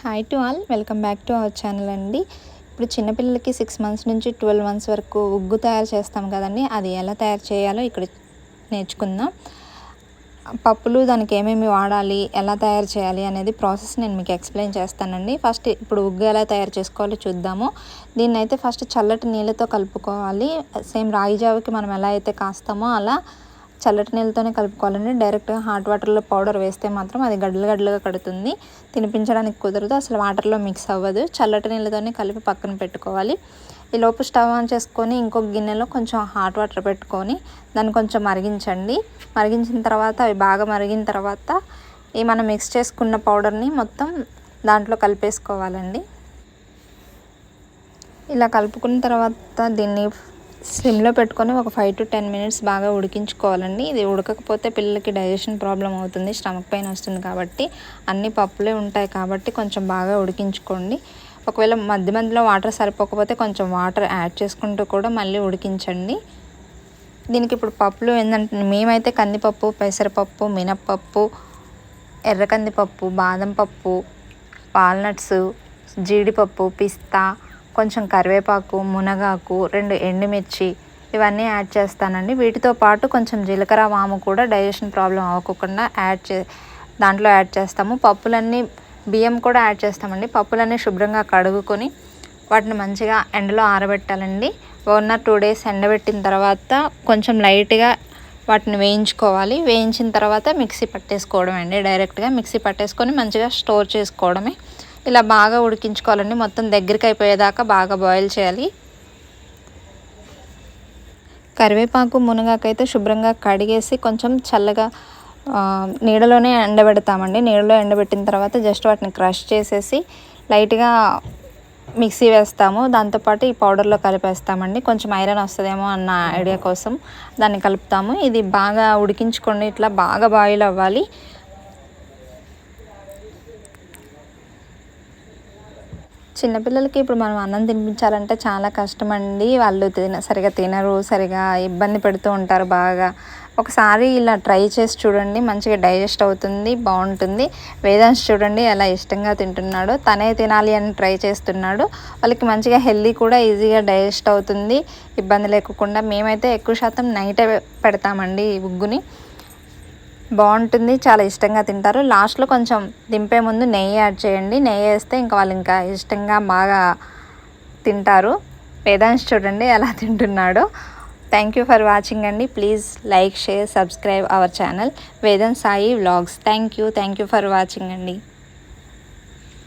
Hi to all welcome back to our channel అండి. ఇప్పుడు చిన్నపిల్లలకి సిక్స్ మంత్స్ నుంచి ట్వెల్వ్ మంత్స్ వరకు ఉగ్గు తయారు చేస్తాం కదండి. అది ఎలా తయారు చేయాలో ఇక్కడ నేర్చుకుందాం. పప్పులు దానికి ఏమేమి వాడాలి ఎలా తయారు చేయాలి అనేది ప్రాసెస్ నేను మీకు ఎక్స్ప్లెయిన్ చేస్తానండి. ఫస్ట్ ఇప్పుడు ఉగ్గు ఎలా తయారు చేసుకోవాలో చూద్దాము. దీన్ని అయితే ఫస్ట్ చల్లటి నీళ్ళతో కలుపుకోవాలి. సేమ్ రాగి జావకి మనం ఎలా అయితే కాస్తామో అలా చల్లటి నీళ్ళతోనే కలుపుకోవాలండి. డైరెక్ట్గా హాట్ వాటర్లో పౌడర్ వేస్తే మాత్రం అది గడ్డలు గడ్డలుగా కడుతుంది. తినిపించడానికి కుదరదు. అసలు వాటర్లో మిక్స్ అవ్వదు. చల్లటి నీళ్ళతోనే కలిపి పక్కన పెట్టుకోవాలి. ఈ లోపు స్టవ్ ఆన్ చేసుకొని ఇంకొక గిన్నెలో కొంచెం హాట్ వాటర్ పెట్టుకొని దాన్ని కొంచెం మరిగించండి. మరిగించిన తర్వాత అవి బాగా మరిగిన తర్వాత ఈ మనం మిక్స్ చేసుకున్న పౌడర్ని మొత్తం దాంట్లో కలిపేసుకోవాలండి. ఇలా కలుపుకున్న తర్వాత దీన్ని సిమ్లో పెట్టుకొని ఒక ఫైవ్ టు టెన్ మినిట్స్ బాగా ఉడికించుకోవాలండి. ఇది ఉడకకపోతే పిల్లలకి డైజెషన్ ప్రాబ్లం అవుతుంది స్టమక్ పెయిన్ వస్తుంది కాబట్టి. అన్ని పప్పులే ఉంటాయి కాబట్టి కొంచెం బాగా ఉడికించుకోండి. ఒకవేళ మధ్య మధ్యలో వాటర్ సరిపోకపోతే కొంచెం వాటర్ యాడ్ చేసుకుంటూ కూడా మళ్ళీ ఉడికించండి. దీనికి ఇప్పుడు పప్పులు ఏంటంటే మేమైతే కందిపప్పు పెసరపప్పు మినప్పప్పు ఎర్ర కందిపప్పు బాదం పప్పు వాల్నట్స్ జీడిపప్పు పిస్తా కొంచెం కరివేపాకు మునగాకు రెండు ఎండుమిర్చి ఇవన్నీ యాడ్ చేస్తానండి. వీటితో పాటు కొంచెం జీలకర్ర వాము కూడా డైజెషన్ ప్రాబ్లం అవ్వకుండా యాడ్ చే దాంట్లో యాడ్ చేస్తాము. పప్పులన్నీ బియ్యం కూడా యాడ్ చేస్తామండి. పప్పులన్నీ శుభ్రంగా కడుగుకొని వాటిని మంచిగా ఎండలో ఆరబెట్టాలండి. వన్ ఆర్ టూ డేస్ ఎండబెట్టిన తర్వాత కొంచెం లైట్గా వాటిని వేయించుకోవాలి. వేయించిన తర్వాత మిక్సీ పట్టేసుకోవడం అండి. డైరెక్ట్గా మిక్సీ పట్టేసుకొని మంచిగా స్టోర్ చేసుకోవడమే. ఇలా బాగా ఉడికించుకోవాలండి. మొత్తం దగ్గరికి అయిపోయేదాకా బాగా బాయిల్ చేయాలి. కరివేపాకు మునగాకైతే శుభ్రంగా కడిగేసి కొంచెం చల్లగా నీడలోనే ఎండబెడతామండి. నీడలో ఎండబెట్టిన తర్వాత జస్ట్ వాటిని క్రష్ చేసేసి లైట్గా మిక్సీ వేస్తాము. దాంతోపాటు ఈ పౌడర్లో కలిపేస్తామండి. కొంచెం ఐరన్ వస్తుందేమో అన్న ఐడియా కోసం దాన్ని కలుపుతాము. ఇది బాగా ఉడికించుకోండి ఇట్లా బాగా బాయిల్ అవ్వాలి. చిన్నపిల్లలకి ఇప్పుడు మనం అన్నం తినిపించాలంటే చాలా కష్టం అండి వాళ్ళు తిన సరిగా తినరు సరిగా ఇబ్బంది పెడుతూ ఉంటారు బాగా. ఒకసారి ఇలా ట్రై చేసి చూడండి మంచిగా డైజెస్ట్ అవుతుంది బాగుంటుంది. వేదాంశ్ చూడండి ఎలా ఇష్టంగా తింటున్నాడు. తనే తినాలి అని ట్రై చేస్తున్నాడు. వాళ్ళకి మంచిగా హెల్దీ కూడా ఈజీగా డైజెస్ట్ అవుతుంది. ఇబ్బంది లేకుండా మేమైతే ఎక్కువ శాతం నైటే పెడతామండి ఈ ఉగ్గుని బాగుంటుంది చాలా ఇష్టంగా తింటారు. లాస్ట్లో కొంచెం దింపే ముందు నెయ్యి యాడ్ చేయండి. నెయ్యి వేస్తే ఇంకా వాళ్ళు ఇంకా ఇష్టంగా బాగా తింటారు. వేదాంశ్ చూడండి ఎలా తింటున్నాడో. థ్యాంక్ యూ ఫర్ వాచింగ్ అండి. Please like share subscribe our channel Vedan Sai vlogs thank you thank you for watching అండి.